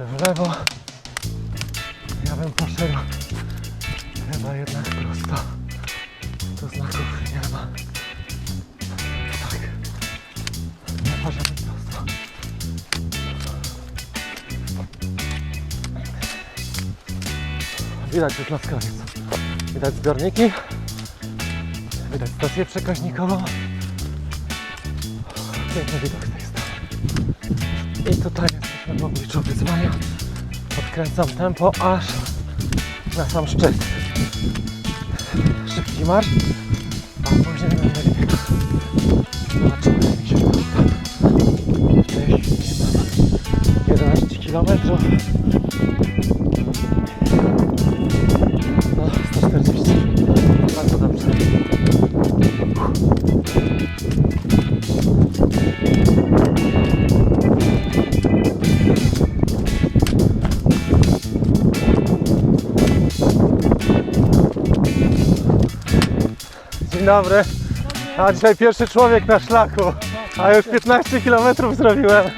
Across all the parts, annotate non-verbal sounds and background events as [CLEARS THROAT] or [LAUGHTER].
Jeszcze w lewo. Ja bym poszedł chyba jednak prosto. Tu znaków nie ma. Tak. Nie możemy prosto. Widać już nas koniec. Widać zbiorniki. Widać stację przekaźnikową. Piękny widok z tej strony. I tutaj jesteśmy w obliczu wyzwania. Podkręcam tempo aż na sam szczyt. Szybki marsz, a później będę biegł. Zobaczymy jak mi się uda. Mam 11 km. No, 140. Bardzo dobrze. Dzień dobry. A dzisiaj pierwszy człowiek na szlaku. A już 15 km zrobiłem.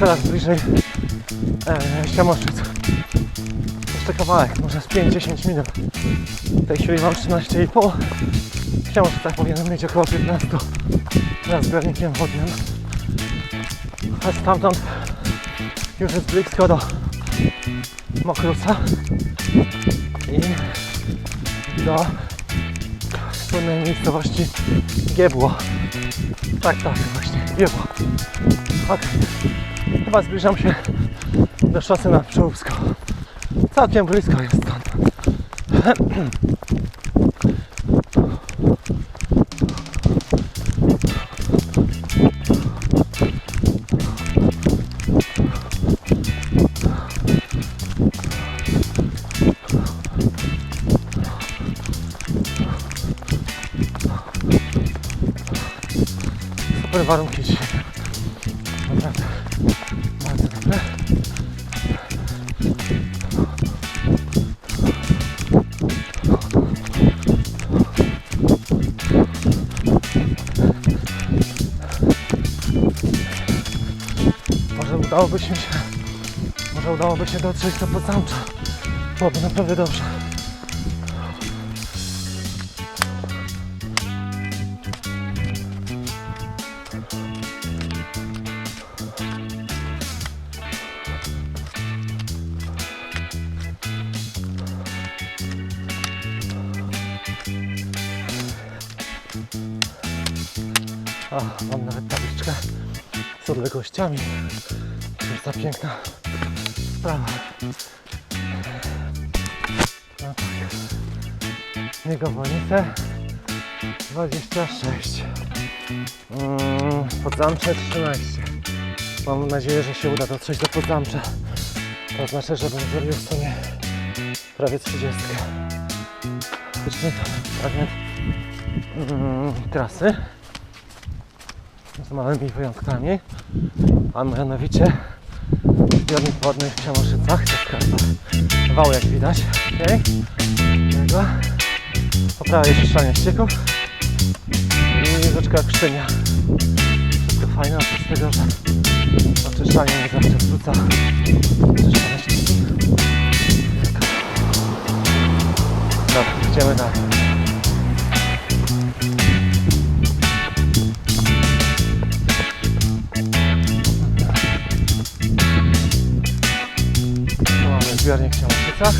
Coraz bliżej e, Ściamoszyc. Jeszcze kawałek, może z 5-10 minut. W tej chwili mam 13,5. W Ściamoszycach powinienem mieć około 15 za zbiornikiem wodnym. A stamtąd już jest blisko do Mokruca i do słynnej miejscowości Giebło. Tak, tak, właśnie, Giebło. Ok. Chyba zbliżam się do szosy na Pszczółsko. Całkiem blisko jest stąd. [CLEARS THROAT] Super warunki dzisiaj. Naprawdę bardzo dobre. Może udałoby się może udałoby się dotrzeć do Podzamcza. Byłoby naprawdę dobrze. A, mam nawet tabliczkę z odległościami. To jest ta piękna sprawa. No tak. Niegowolnice 26. Mm, Podzamcze 13. Mam nadzieję, że się uda dotrzeć do Podzamcza. To znaczy, że bym zrobił w sumie prawie 30. Faktycznie to fragment mm, trasy z małymi wyjątkami, a mianowicie zbiornik wodny w Ksiamoszycach, to jest karta wał jak widać, okay. Jego. po prawej jeszcze szklanie ścieków i rzeczka szczenia. Wszystko fajne, oprócz tego, że oczyszczanie nie zawsze wrzuca. Oczyszczamy się. Dobra, idziemy dalej. Zbiornik w Siamaszycach.